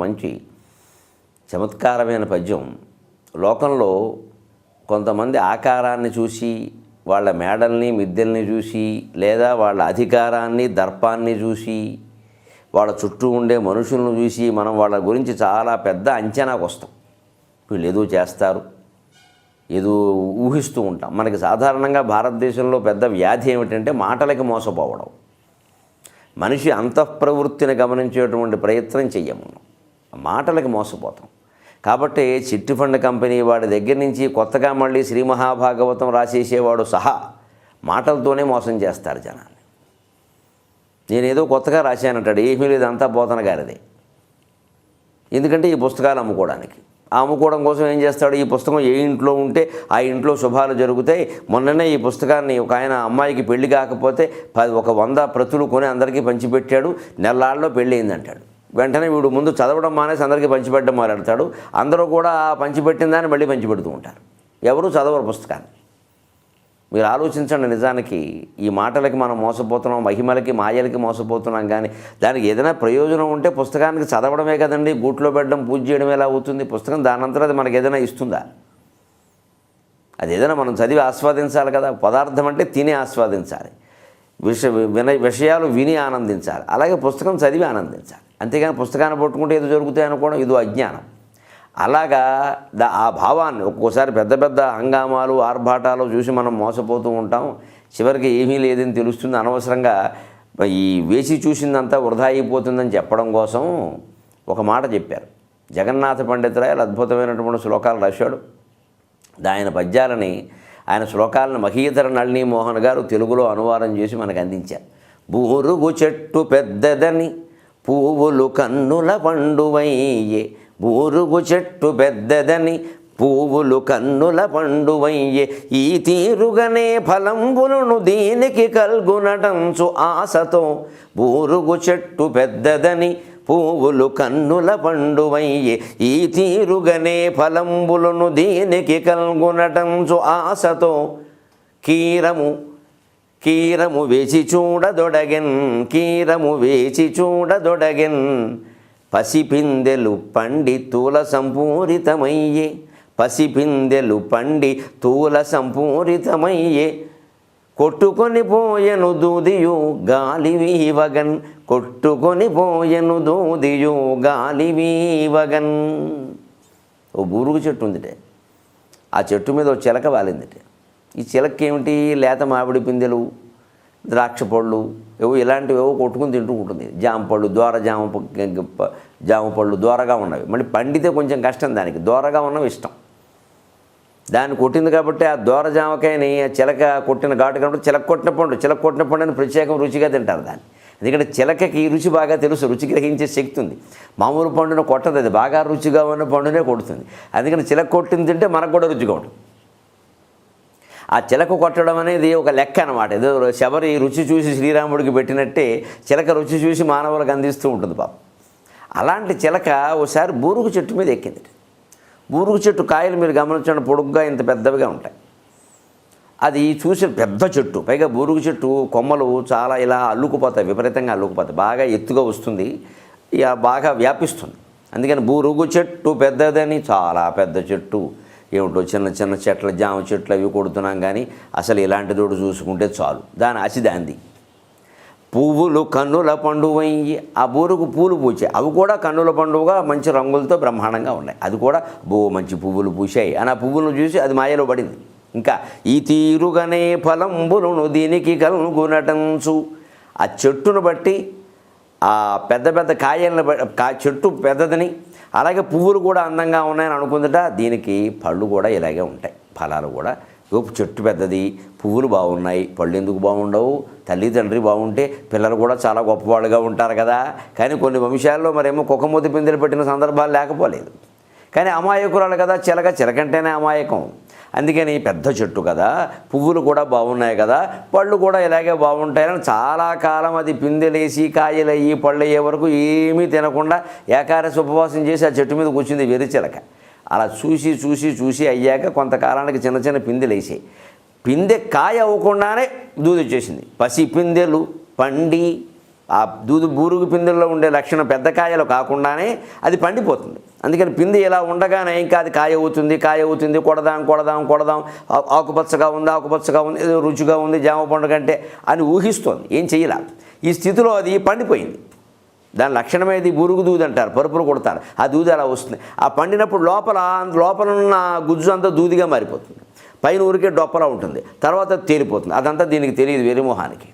మంచి చమత్కారమైన పద్యం. లోకంలో కొంతమంది ఆకారాన్ని చూసి వాళ్ళ మేడల్ని మిద్దెల్ని చూసి లేదా వాళ్ళ అధికారాన్ని దర్పాన్ని చూసి వాళ్ళ చుట్టూ ఉండే మనుషులను చూసి మనం వాళ్ళ గురించి చాలా పెద్ద అంచనాకు వస్తాం. వీళ్ళు ఏదో చేస్తారు ఏదో ఊహిస్తూ ఉంటాం. మనకి సాధారణంగా భారతదేశంలో పెద్ద వ్యాధి ఏమిటంటే మాటలకి మోసపోవడం. మనిషి అంతఃప్రవృత్తిని గమనించేటువంటి ప్రయత్నం చెయ్యము. మాటలకి మోసపోతాం. కాబట్టి చిట్టి ఫండ్ కంపెనీ వాడి దగ్గర నుంచి కొత్తగా మళ్ళీ శ్రీ మహాభాగవతం రాసేసేవాడు సహా మాటలతోనే మోసం చేస్తారు జనాన్ని. నేనేదో కొత్తగా రాశానంటాడు ఏమీ లేదు అంతా బోధన గారిదే. ఎందుకంటే ఈ పుస్తకాలు అమ్ముకోవడానికి. అమ్ముకోవడం కోసం ఏం చేస్తాడు? ఈ పుస్తకం ఏ ఇంట్లో ఉంటే ఆ ఇంట్లో శుభాలు జరుగుతాయి. మొన్ననే ఈ పుస్తకాన్ని ఒక ఆయన అమ్మాయికి పెళ్ళి కాకపోతే పది ఒక వంద ప్రతులు కొని అందరికీ పంచిపెట్టాడు. నెల్లాళ్ళలో పెళ్ళి అయిందంటాడు వెంటనే వీడు ముందు చదవడం మానేసి అందరికీ పంచిపెట్టడం మొదలెడతాడు అందరూ కూడా పంచిపెట్టిందని మళ్ళీ పంచిపెడుతూ ఉంటారు. ఎవరు చదవరు పుస్తకాన్ని. మీరు ఆలోచించండి నిజానికి ఈ మాటలకి మనం మోసపోతున్నాం మహిమలకి మాయలకి మోసపోతున్నాం కానీ దానికి ఏదైనా ప్రయోజనం ఉంటే పుస్తకానికి చదవడమే కదండి. గూట్లో పెట్టడం పూజ చేయడం ఎలా అవుతుంది? పుస్తకం దానంతరం అది మనకి ఏదైనా ఇస్తుందా? అది ఏదైనా మనం చదివి ఆస్వాదించాలి కదా. పదార్థం అంటే తిని ఆస్వాదించాలి. విష విన విషయాలు విని ఆనందించాలి. అలాగే పుస్తకం చదివి ఆనందించాలి. అంతేగాని పుస్తకాన్ని పట్టుకుంటే ఏదో జరుగుతాయి అనుకోవడం ఇదో అజ్ఞానం. అలాగా దా ఆ భావాన్ని ఒక్కోసారి పెద్ద పెద్ద హంగామాలు ఆర్భాటాలు చూసి మనం మోసపోతూ ఉంటాం. చివరికి ఏమీ లేదని తెలుస్తుంది. అనవసరంగా ఈ వేసి చూసిందంతా వృధా అయిపోతుందని చెప్పడం కోసం ఒక మాట చెప్పారు. జగన్నాథ పండితురాయలు అద్భుతమైనటువంటి శ్లోకాలు రాశాడు. ఆయన పద్యాలని ఆయన శ్లోకాలను మహీధర నళిని మోహన్ గారు తెలుగులో అనువాదం చేసి మనకు అందించారు. బూరుగు చెట్టు పెద్దదని పువ్వులు కన్నుల పండువయ్యే. బూరుగు చెట్టు పెద్దదని పువ్వులు కన్నుల పండువయ్యే. ఈ తీరుగనే ఫలంబులను దీనికి కల్గునటంచు ఆశతో బూరుగు చెట్టు పెద్దదని పువ్వులు కన్నుల పండువయ్యే ఈ తీరుగనే ఫలంబులను దీనికి కల్గునటంచు ఆశతో కీరము కీరము వేచి చూడదొడగెన్ కీరము వేచి చూడదొడగెన్. పసిపిందెలు పండి తూల సంపూరితమయ్యే పసిపిందెలు పండి తూల సంపూరితమయ్యే కొట్టుకొని పోయెను దూదియు గాలి వీవగన్. కొట్టుకొని పోయెను దూదియు గాలి వీవగన్. ఓ బూరుగు చెట్టు ఉందిటే. ఆ చెట్టు మీద ఓ చిలక వాలిందిటే. ఈ చిలక ఏమిటి లేత మామిడి పిందెలు ద్రాక్ష పళ్ళు ఏవో ఇలాంటివి ఏవో కొట్టుకుని తింటూ ఉంటుంది. జామ పళ్ళు దోర జామ ప- జామ పళ్ళు దోరగా ఉన్నవి. మళ్ళీ పండితే కొంచెం కష్టం దానికి. దోరగా ఉన్నవి ఇష్టం. దాన్ని కొట్టింది కాబట్టి ఆ దోర జామకాయని ఆ చిలక కొట్టిన ఘాటు కాబట్టి చిలక కొట్టిన పండు చిలక కొట్టిన పండు అని ప్రత్యేకం రుచిగా తింటారు దాన్ని. ఎందుకంటే చిలకకి రుచి బాగా తెలుసు రుచి గ్రహించే శక్తి ఉంది. మామూలు పండును కొట్టదు అది బాగా రుచిగా ఉన్న పండునే కొడుతుంది. అందుకని చిలక కొట్టింది తింటే మనకు కూడా రుచిగా ఉంటుంది. ఆ చిలక కొట్టడం అనేది ఒక లెక్క అనమాట ఏదో శబరి రుచి చూసి శ్రీరాముడికి పెట్టినట్టే చిలక రుచి చూసి మానవులకు అందిస్తూ ఉంటుంది పాపం. అలాంటి చిలక ఓసారి బూరుగు చెట్టు మీద ఎక్కింది బూరుగు చెట్టు కాయలు మీరు గమనించండి పొడుగ్గా ఇంత పెద్దవిగా ఉంటాయి. అది చూసి పెద్ద చెట్టు పైగా బూరుగు చెట్టు కొమ్మలు చాలా ఇలా అల్లుకుపోతాయి విపరీతంగా అల్లుకుపోతాయి బాగా ఎత్తుగా వస్తుంది ఇక బాగా వ్యాపిస్తుంది. అందుకని బూరుగు చెట్టు పెద్దదని చాలా పెద్ద చెట్టు. ఏమిటో చిన్న చిన్న చెట్ల జామ చెట్లు అవి కొడుతున్నాం కానీ అసలు ఇలాంటి తోడు చూసుకుంటే చాలు. దాని అసిదాంది. పువ్వులు కన్నుల పండువయ్యి ఆ బూరుకు పూలు పూచాయి అవి కూడా కన్నుల పండుగగా మంచి రంగులతో బ్రహ్మాండంగా ఉన్నాయి. అది కూడా బో మంచి పువ్వులు పూసాయి అని ఆ పువ్వులను చూసి అది మాయలో పడింది. ఇంకా ఈ తీరుగనే ఫలంబులను దీనికి కలుగునటంచు ఆ చెట్టును బట్టి ఆ పెద్ద పెద్ద కాయలను కా చెట్టు పెద్దదని అలాగే పువ్వులు కూడా అందంగా ఉన్నాయని అనుకుందట. దీనికి పళ్ళు కూడా ఇలాగే ఉంటాయి. ఫలాలు కూడా ఇగో చెట్టు పెద్దది పువ్వులు బాగున్నాయి పళ్ళు ఎందుకు బాగుండవు తల్లి తండ్రి బాగుంటే పిల్లలు కూడా చాలా గొప్పవాళ్ళుగా ఉంటారు కదా. కానీ కొన్ని వంశాల్లో మరేమో కుక్కమూతి పిందెలు పెట్టిన సందర్భాలు లేకపోలేదు. కానీ అమాయకురాలు కదా చిలక చిలకంటేనే అమాయకం. అందుకని పెద్ద చెట్టు కదా పువ్వులు కూడా బాగున్నాయి కదా పళ్ళు కూడా ఇలాగే బాగుంటాయని చాలా కాలం అది పిందెలేసి కాయలయ్యి పళ్ళు అయ్యే వరకు ఏమీ తినకుండా ఏకాదశి ఉపవాసం చేసి ఆ చెట్టు మీద కూర్చుంది వేరే చిలక. అలా చూసి చూసి చూసి అయ్యాక కొంతకాలానికి చిన్న చిన్న పిందెలు వేసాయి. పిందె కాయ అవ్వకుండానే దూది వచ్చేసింది. పసి పిందెలు పండి ఆ దూదు బూరుగు పిందెల్లో ఉండే లక్షణం పెద్ద కాయలు కాకుండానే అది పండిపోతుంది. అందుకని పిండి ఇలా ఉండగానే ఇంకా అది కాయ అవుతుంది కాయ అవుతుంది కొడదాం కొడదాం కొడదాం ఆకుపచ్చగా ఉంది ఆకుపచ్చగా ఉంది ఏదో రుచిగా ఉంది జామ పండు కంటే అని ఊహిస్తోంది. ఏం చెయ్యాల? ఈ స్థితిలో అది పండిపోయింది. దాని లక్షణమేది బురుగు దూది అంటారు పరుపులు కొడతారు. ఆ దూది అలా వస్తుంది. ఆ పండినప్పుడు లోపల లోపల ఉన్న గుజ్జు అంతా దూదిగా మారిపోతుంది. పైన ఊరికే డొప్పలా ఉంటుంది. తర్వాత తేలిపోతుంది. అదంతా దీనికి తెలియదు వెరిమోహానికి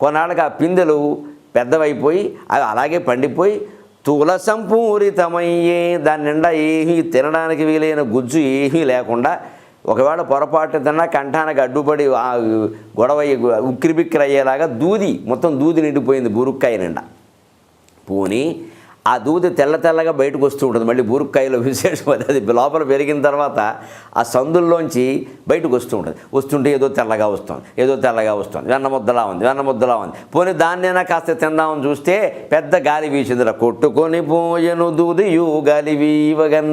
కొన్నాళ్ళకి ఆ పిందెలు పెద్దవైపోయి అవి అలాగే పండిపోయి తులసంపూరితమయ్యే దాని నిండా ఏమీ తినడానికి వీలైన గుజ్జు ఏమీ లేకుండా ఒకవేళ పొరపాటు తిన్నా కంఠానికి అడ్డుపడి గొడవ ఉక్కిరిబిక్కిరి అయ్యేలాగా దూది మొత్తం దూది నిండిపోయింది బురుక్కాయ నిండా. పూని ఆ దూది తెల్ల తెల్లగా బయటకు వస్తూ ఉంటుంది. మళ్ళీ బూరుక్కాయలో విశేషం అది అది లోపల పెరిగిన తర్వాత ఆ సందుల్లోంచి బయటకు వస్తూ ఉంటుంది. వస్తుంటే ఏదో తెల్లగా వస్తుంది ఏదో తెల్లగా వస్తుంది వెన్న ముద్దలా ఉంది వెన్న ముద్దలా ఉంది. పోనీ దాన్నైనా కాస్త తిందామని చూస్తే పెద్ద గాలి వీసిందిరా కొట్టుకొని పోయెను దూదియు గాలి వీవగన్.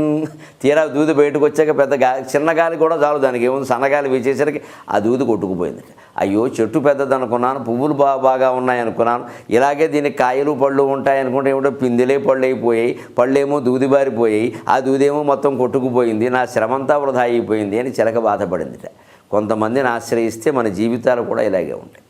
తీరా దూది బయటకు వచ్చాక పెద్ద గాలి చిన్న గాలి కూడా చాలు దానికి. ఏముంది? సన్నగాలి వీచేసరికి ఆ దూది కొట్టుకుపోయింది. అయ్యో చెట్టు పెద్దది అనుకున్నాను పువ్వులు బాగా బాగా ఉన్నాయనుకున్నాను. ఇలాగే దీనికి కాయలు పళ్ళు ఉంటాయనుకుంటే ఏమిటో పిందిలే పళ్ళు అయిపోయాయి పళ్ళేమో దూదిబారిపోయాయి ఆ దూదేమో మొత్తం కొట్టుకుపోయింది నా శ్రమంతా వృధా అయిపోయింది అని చిలక బాధపడిందిట. కొంతమందిని ఆశ్రయిస్తే మన జీవితాలు కూడా ఇలాగే ఉంటాయి.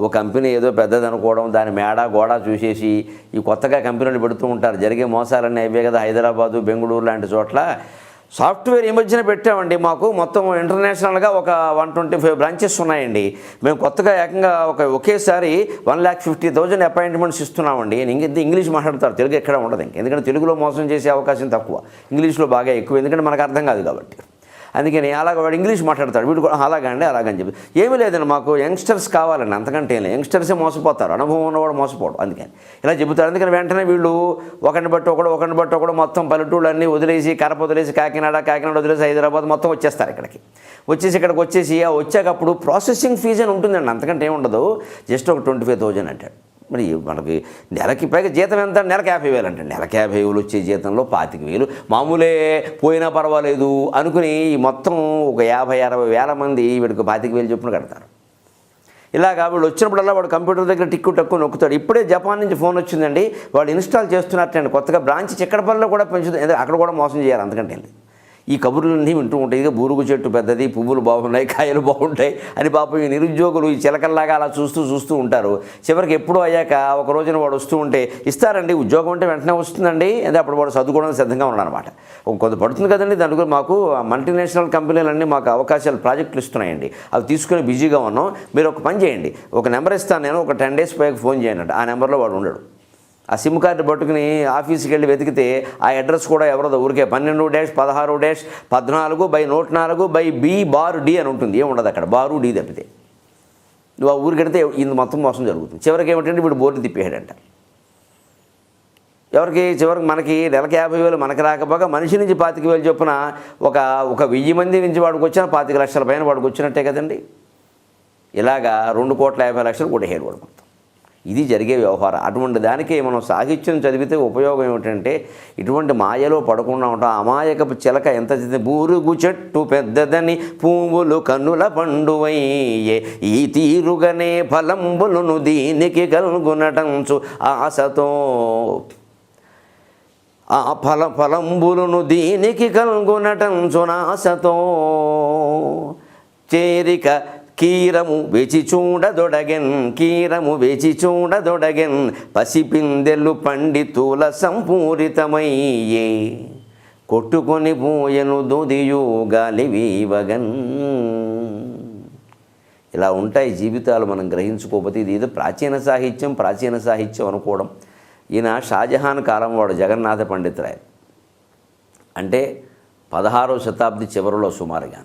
ఓ కంపెనీ ఏదో పెద్దది అనుకోవడం దాని మేడ గోడ చూసేసి ఈ కొత్తగా కంపెనీలు పెడుతూ ఉంటారు. జరిగే మోసాలన్నీ అవే కదా హైదరాబాదు బెంగళూరు లాంటి చోట్ల. సాఫ్ట్వేర్ ఈ మధ్యన పెట్టామండి. మాకు మొత్తం ఇంటర్నేషనల్గా ఒక వన్ ట్వంటీ ఫైవ్ బ్రాంచెస్ ఉన్నాయండి. మేము కొత్తగా ఏకంగా ఒక ఒకేసారి one lakh fifty thousand appointments ఇస్తున్నామండి. ఇంక ఇంగ్లీష్ మాట్లాడతారు. తెలుగు ఎక్కడ ఉండదు ఇంక. ఎందుకంటే తెలుగులో మోసం చేసే అవకాశం తక్కువ. ఇంగ్లీష్లో బాగా ఎక్కువ. ఎందుకంటే మనకు అర్థం కాదు కాబట్టి. అందుకని అలాగ వాడు ఇంగ్లీష్ మాట్లాడతాడు. వీడు కూడా అలాగండి అలాగని చెప్పి. ఏమీ లేదండి మాకు యంగ్స్టర్స్ కావాలండి అంతకంటే ఏం లేదు. యంగ్స్టర్సే మోసపోతారు అనుభవం ఉన్నవాడు మోసపోవడం అందుకని. ఇలా చెబుతారు. అందుకని వెంటనే వీళ్ళు ఒకరిని బట్టి ఒకడు ఒకరిని బట్టి ఒకడు మొత్తం పల్లెటూళ్ళు అన్నీ వదిలేసి కరప వదిలేసి కాకినాడ కాకినాడ వదిలేసి హైదరాబాద్ మొత్తం వచ్చేస్తారు ఇక్కడికి. వచ్చేసి ఇక్కడికి వచ్చేసి ఆ వచ్చాకప్పుడు ప్రాసెసింగ్ ఫీజు అని ఉంటుందండి అంతకంటే ఏముండదు జస్ట్ ఒక ట్వంటీ ఫైవ్ థౌజండ్ అంటాడు. మరి మనకి నెలకి పైగా జీతం ఎంత? నెలకి యాభై వేలు అంటే నెలకి యాభై వేలు వచ్చే జీతంలో పాతిక వేలు. మామూలే పోయినా పర్వాలేదు అనుకుని ఈ మొత్తం ఒక యాభై అరవై వేల మంది వీడికి పాతిక వేలు చొప్పున కడతారు. ఇలాగా వీళ్ళు వచ్చినప్పుడల్లా వాడు కంప్యూటర్ దగ్గర టిక్కు టక్కు నొక్కుతాడు. ఇప్పుడే జపాన్ నుంచి ఫోన్ వచ్చిందండి. వాడు ఇన్స్టాల్ చేస్తున్నట్టండి కొత్తగా బ్రాంచ్ చిక్కడపల్లిలో కూడా పెంచుతుంది అక్కడ కూడా మోసం చేయాలి. అందుకంటే ఏం ఈ కబుర్లన్నీ వింటూ ఉంటాయి ఇక బూరుగు చెట్టు పెద్దది పువ్వులు బాగున్నాయి కాయలు బాగుంటాయి అని పాపం ఈ నిరుద్యోగులు ఈ చిలకల్లాగా అలా చూస్తూ చూస్తూ ఉంటారు. చివరికి ఎప్పుడూ అయ్యాక ఒక రోజున వాడు వస్తూ ఉంటే ఇస్తారండి ఉద్యోగం అంటే వెంటనే వస్తుందండి అదే అప్పుడు వాడు చదువుకోవడానికి సిద్ధంగా ఉన్నాడనమాట. కొంత పడుతుంది కదండి దాని గురించి మాకు మల్టీనేషనల్ కంపెనీలన్నీ మాకు అవకాశాలు ప్రాజెక్టులు ఇస్తున్నాయండి. అవి తీసుకుని బిజీగా ఉన్నాం. మీరు ఒక పని చేయండి. ఒక నెంబర్ ఇస్తాను నేను ఒక టెన్ డేస్ పైకి ఫోన్ చేయండి ఆ నెంబర్లో వాడు ఉండడు. ఆ సిమ్ కార్డు పట్టుకుని ఆఫీస్కి వెళ్ళి వెతికితే ఆ అడ్రస్ కూడా ఎవరదో ఊరికే పన్నెండు డాష్ పదహారు డాష్ పద్నాలుగు బై నూట నాలుగు బై బి బారు డి అని ఉంటుంది. ఏముండదు అక్కడ. బారు డి తప్పితే. నువ్వు ఆ ఊరికి వెడితే ఇంత మొత్తం మోసం జరుగుతుంది. చివరికి ఏమిటంటే వీడు బోర్డు తిప్పేయడంట ఎవరికి? చివరికి మనకి నెలకి యాభై వేలు మనకి రాకపోగా మనిషి నుంచి పాతిక వేలు చొప్పున ఒక ఒక వెయ్యి మంది నుంచి వాడికి వచ్చిన పాతిక లక్షల పైన వాడికి వచ్చినట్టే కదండి. ఇలాగా రెండు కోట్ల యాభై లక్షలు కూడా హేరు వాడు ఇది జరిగే వ్యవహారం. అటువంటి దానికి మనం సాహిత్యం చదివితే ఉపయోగం ఏమిటంటే ఇటువంటి మాయలో పడకుండా ఉంటాం. అమాయకపు చిలక ఎంత బూరుగు చెట్టు పెద్దదని పువ్వులు కన్నుల పండువయ్యే. ఈ తీరుగనే ఫలంబులను దీనికి కలుగునటంచు ఆశతో. ఆ ఫల ఫలంబులను దీనికి కల్గొనటంచు నాశతో. చేరిక కీరము వెచి చూడదొడగెన్ కీరము వెచి చూడదొడగెన్ పసిపిందెలు పండితుల సంపూరితమయ్యే. కొట్టుకొని పోయెను దుదియు గాలి వీవగన్. ఇలా ఉంటాయి జీవితాలు మనం గ్రహించుకోకపోతే ఇది ఏదో ప్రాచీన సాహిత్యం ప్రాచీన సాహిత్యం అనుకోవడం. ఈయన షాజహాన్ కాలం వాడు జగన్నాథ పండితురాయ్. అంటే పదహారవ శతాబ్ది చివరిలో సుమారుగా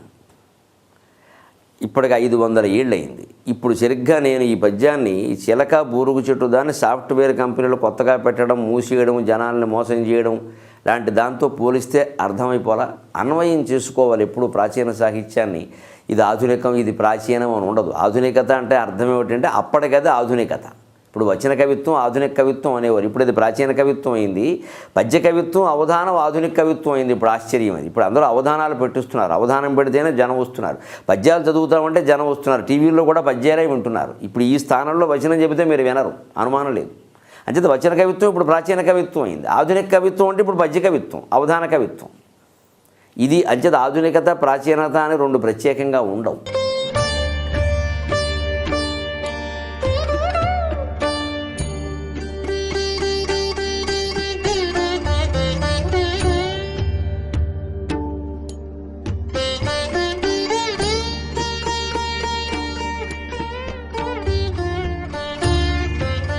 ఇప్పటికి ఐదు వందల ఏళ్ళయింది. ఇప్పుడు సరిగ్గా నేను ఈ పద్యాన్ని ఈ చిలక బూరుగు చెట్టు దాన్ని సాఫ్ట్వేర్ కంపెనీలు కొత్తగా పెట్టడం మూసేయడం జనాల్ని మోసం చేయడం లాంటి దాంతో పోలిస్తే అర్థమైపోలా? అన్వయం చేసుకోవాలి ఎప్పుడు ప్రాచీన సాహిత్యాన్ని. ఇది ఆధునికం ఇది ప్రాచీనం అని ఉండదు. ఆధునికత అంటే అర్థం ఏమిటంటే అప్పటికదే ఆధునికత. ఇప్పుడు వచన కవిత్వం ఆధునిక కవిత్వం అనేవారు. ఇప్పుడు అది ప్రాచీన కవిత్వం అయింది. పద్య కవిత్వం అవధానం ఆధునిక కవిత్వం అయింది. ఇప్పుడు ఆశ్చర్యం అది. ఇప్పుడు అందరూ అవధానాలు పెట్టిస్తున్నారు. అవధానం పెడితేనే జనం వస్తున్నారు. పద్యాలు చదువుతామంటే జనం వస్తున్నారు. టీవీల్లో కూడా పద్యాలే వింటున్నారు. ఇప్పుడు ఈ స్థానంలో వచనం చెబితే మీరు వినరు. అనుమానం లేదు. అంచేత వచన కవిత్వం ఇప్పుడు ప్రాచీన కవిత్వం అయింది. ఆధునిక కవిత్వం అంటే ఇప్పుడు పద్య కవిత్వం అవధాన కవిత్వం. ఇది అంచేత ఆధునికత ప్రాచీనత అని రెండు ప్రత్యేకంగా ఉండవు.